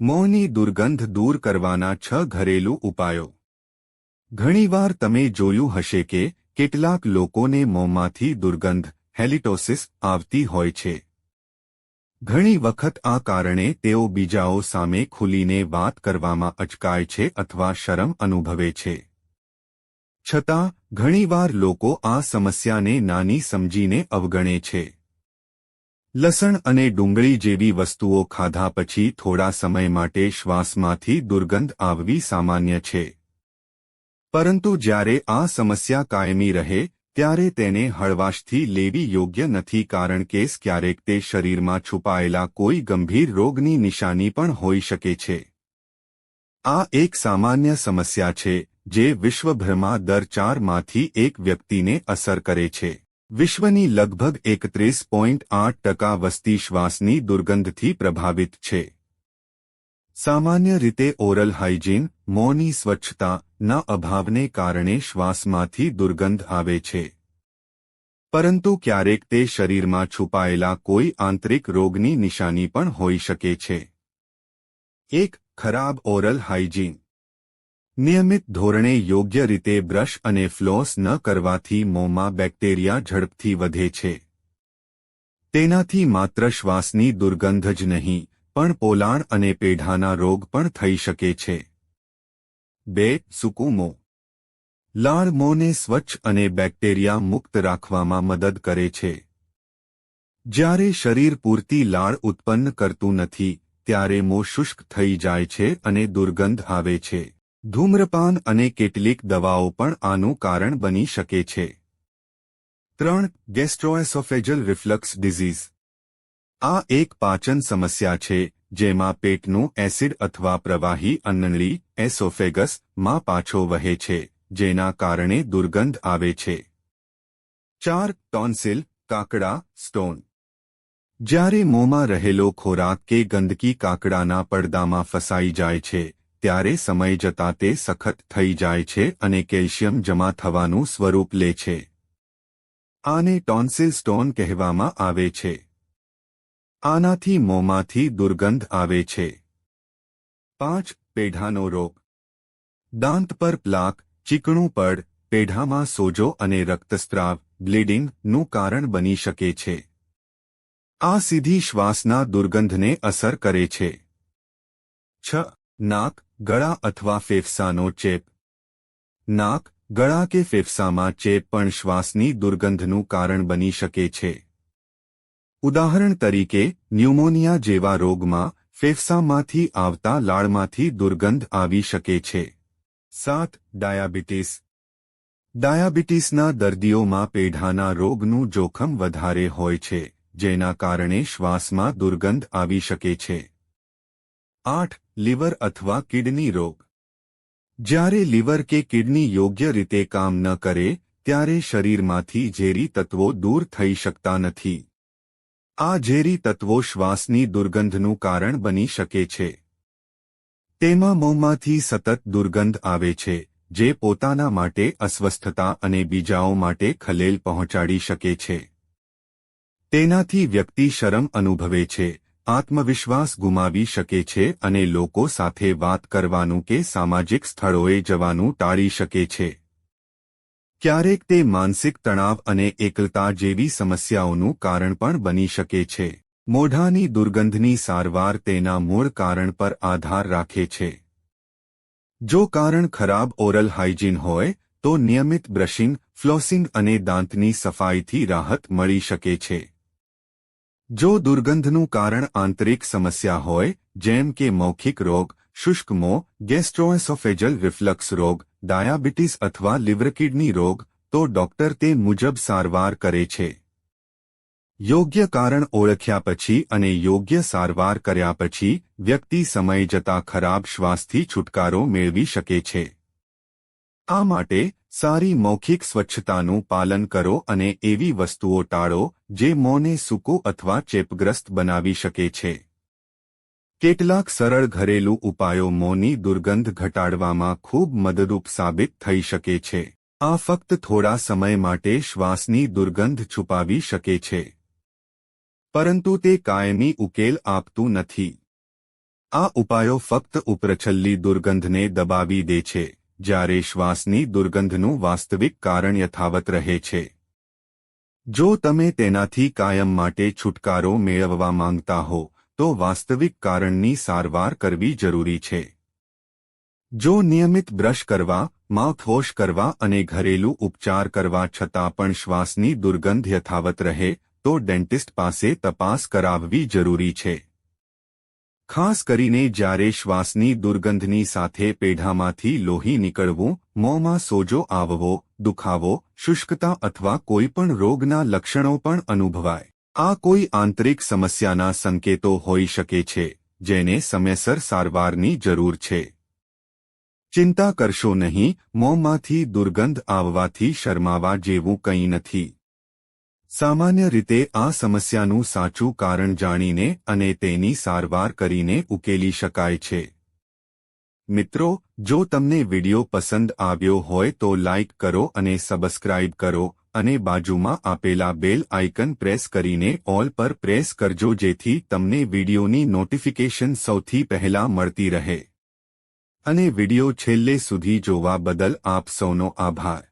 મોંની દુર્ગંધ દૂર કરવાના છ ઘરેલું ઉપાયો. ઘણીવાર તમે જોયું હશે કે કેટલાક લોકોને મોંમાંથી દુર્ગંધ, હેલિટોસિસ આવતી હોય છે. ઘણી વખત આ કારણે તેઓ બીજાઓ સામે ખુલીને વાત કરવામાં અચકાય છે અથવા શરમ અનુભવે છે. છતાં, ઘણીવાર લોકો આ સમસ્યાને નાની સમજીને અવગણે છે. લસણ અને ડુંગળી જેવી વસ્તુઓ ખાધા પછી થોડા સમય માટે શ્વાસમાંથી દુર્ગંધ આવવી સામાન્ય છે. પરંતુ જ્યારે આ સમસ્યા કાયમી રહે, ત્યારે તેને હળવાશથી લેવી યોગ્ય નથી કારણ કે ક્યારેક તે શરીરમાં છુપાયેલા કોઈ ગંભીર રોગની નિશાની પણ હોઈ શકે છે. આ એક સામાન્ય સમસ્યા છે, જે વિશ્વભરમાં દર ચારમાંથી એક વ્યક્તિને અસર કરે છે. વિશ્વની લગભગ એકત્રીસ પોઈન્ટ આઠ ટકા વસ્તી શ્વાસની દુર્ગંધથી પ્રભાવિત છે. સામાન્ય રીતે ઓરલ હાઇજીન, મોંની સ્વચ્છતાના અભાવને કારણે શ્વાસમાંથી દુર્ગંધ આવે છે. પરંતુ ક્યારેક તે શરીરમાં છુપાયેલા કોઈ આંતરિક રોગની નિશાની પણ હોઈ શકે છે. એક ખરાબ ઓરલ હાઇજીન નિયમિત ધોરણે યોગ્ય રીતે બ્રશ અને ફ્લોસ ન કરવાથી મોંમાં બેક્ટેરિયા ઝડપથી વધે છે. તેનાથી માત્ર શ્વાસની દુર્ગંધ જ નહીં, પણ પોલાણ અને પેઢાના રોગ પણ થઈ શકે છે. બે, સુકુમો. લાળ મોંને સ્વચ્છ અને બેક્ટેરિયા મુક્ત રાખવામાં મદદ કરે છે. જ્યારે શરીર પૂરતી લાળ ઉત્પન્ન કરતું નથી, ત્યારે મોં શુષ્ક થઈ જાય છે અને દુર્ગંધ આવે છે. ધૂમ્રપાન અને કેટલીક દવાઓ પણ આનું કારણ બની શકે છે. ત્રણ ગેસ્ટ્રોએસોફેજલ રિફ્લક્સ ડિઝીઝ આ એક પાચન સમસ્યા છે, જેમાં પેટનું એસિડ અથવા પ્રવાહી અન્નળી એસોફેગસમાં પાછો વહે છે, જેના કારણે દુર્ગંધ આવે છે. ચાર ટોન્સિલ કાકડા સ્ટોન જ્યારે મોંમાં રહેલો ખોરાક કે ગંદકી કાકડાના પડદામાં ફસાઈ જાય છે ત્યારે સમય જતાં તે સખત થઈ જાય છે અને કેલ્શિયમ જમા થવાનું સ્વરૂપ લે છે. આને ટોન્સિલ સ્ટોન કહેવામાં આવે છે. આનાથી મોંમાંથી દુર્ગંધ આવે છે. પાંચ, પેઢાનો રોગ. દાંત પર પ્લાક, ચીકણું પડ, પેઢામાં સોજો અને રક્તસ્ત્રાવ બ્લીડિંગનું કારણ બની શકે છે. આ સીધી શ્વાસના દુર્ગંધને અસર કરે છે. છ નાક, ગળા અથવા ફેફસાનો ચેપ. નાક, ગળા કે ફેફસામાં ચેપ પણ શ્વાસની દુર્ગંધનું કારણ બની શકે છે. ઉદાહરણ તરીકે, ન્યુમોનિયા જેવા રોગમાં ફેફસામાંથી આવતા લાળમાંથી દુર્ગંધ આવી શકે છે. સાત, ડાયાબિટીસ. ડાયાબિટીસના દર્દીઓમાં પેઢાના રોગનું જોખમ વધારે હોય છે, જેના કારણે શ્વાસમાં દુર્ગંધ આવી શકે છે. આઠ, લીવર અથવા કિડની રોગ. જ્યારે લીવર કે કિડની યોગ્ય રીતે કામ ન કરે, ત્યારે શરીરમાંથી ઝેરી તત્વો દૂર થઈ શકતા નથી. આ ઝેરી તત્વો શ્વાસની દુર્ગંધનું કારણ બની શકે છે. તેમાં મોંમાંથી સતત દુર્ગંધ આવે છે, જે પોતાના માટે અસ્વસ્થતા અને બીજાઓ માટે ખલેલ પહોંચાડી શકે છે. તેનાથી વ્યક્તિ શરમ અનુભવે છે આત્મવિશ્વાસ ગુમાવી શકે છે અને લોકો સાથે વાત કરવાનું કે સામાજિક સ્થળોએ જવાનું ટાળી શકે છે. ક્યારેક તે માનસિક તણાવ અને એકલતા જેવી સમસ્યાઓનું કારણ પણ બની શકે છે. મોઢાની દુર્ગંધની સારવાર તેના મૂળ કારણ પર આધાર રાખે છે. જો કારણ ખરાબ ઓરલ હાઇજીન હોય, તો નિયમિત બ્રશિંગ, ફ્લોસિંગ અને દાંતની સફાઈથી રાહત મળી શકે છે. જો દુર્ગંધનું કારણ આંતરિક સમસ્યા હોય, જેમ કે મૌખિક રોગ, શુષ્ક મોં ગેસ્ટ્રોએસોફેજલ રિફ્લક્સ રોગ, ડાયાબિટીસ અથવા લીવર કિડની રોગ, તો ડોક્ટર તે મુજબ સારવાર કરે છે. યોગ્ય કારણ ઓળખ્યા પછી અને યોગ્ય સારવાર કર્યા પછી, વ્યક્તિ સમય જતા ખરાબ શ્વાસથી છુટકારો મેળવી શકે છે. આ માટે સારી મૌખિક સ્વચ્છતાનું પાલન કરો અને એવી વસ્તુઓ ટાળો જે મોંને સૂકો અથવા ચેપગ્રસ્ત બનાવી શકે છે. કેટલાક સરળ ઘરેલું ઉપાયો મોંની દુર્ગંધ ઘટાડવામાં ખૂબ મદદરૂપ સાબિત થઈ શકે છે. આ ફક્ત થોડા સમય માટે શ્વાસની દુર્ગંધ છુપાવી શકે છે. પરંતુ તે કાયમી ઉકેલ આપતું નથી. આ ઉપાયો ફક્ત ઉપરછલ્લી દુર્ગંધને દબાવી દે છે. જ્યારે શ્વાસની દુર્ગંધનું વાસ્તવિક કારણ યથાવત રહે છે. જો તમે તેનાથી કાયમ માટે છુટકારો મેળવવા માંગતા હો, તો વાસ્તવિક કારણની સારવાર કરવી જરૂરી છે. જો નિયમિત બ્રશ કરવા, માઉથવોશ કરવા અને ઘરેલું ઉપચાર કરવા છતાં પણ શ્વાસની દુર્ગંધ યથાવત રહે, તો ડેન્ટિસ્ટ પાસે તપાસ કરાવવી જરૂરી છે. ખાસ કરીને જ્યારે શ્વાસની દુર્ગંધની સાથે પેઢામાંથી લોહી નીકળવું, મોંમાં સોજો આવવો, દુખાવો, શુષ્કતા અથવા કોઈપણ રોગના લક્ષણો પણ અનુભવાય. આ કોઈ આંતરિક સમસ્યાના સંકેતો હોઈ શકે છે, જેને સમયસર સારવારની જરૂર છે. ચિંતા કરશો નહીં, મોંમાંથી દુર્ગંધ આવવાથી શરમાવા જેવું કંઈ નથી. સામાન્ય રીતે આ સમસ્યાનું સાચું કારણ જાણીને અને તેની સારવાર કરીને ઉકેલી શકાય છે. મિત્રો, જો તમને વિડિયો પસંદ આવ્યો હોય તો લાઇક કરો અને સબસ્ક્રાઇબ કરો અને બાજુમાં આપેલા બેલ આઇકન પ્રેસ કરીને ઓલ પર પ્રેસ કરજો જેથી તમને વિડિયોની નોટિફિકેશન સૌથી પહેલા મળતી રહે. અને વિડિયો છેલ્લે સુધી જોવા બદલ આપ સૌનો આભાર.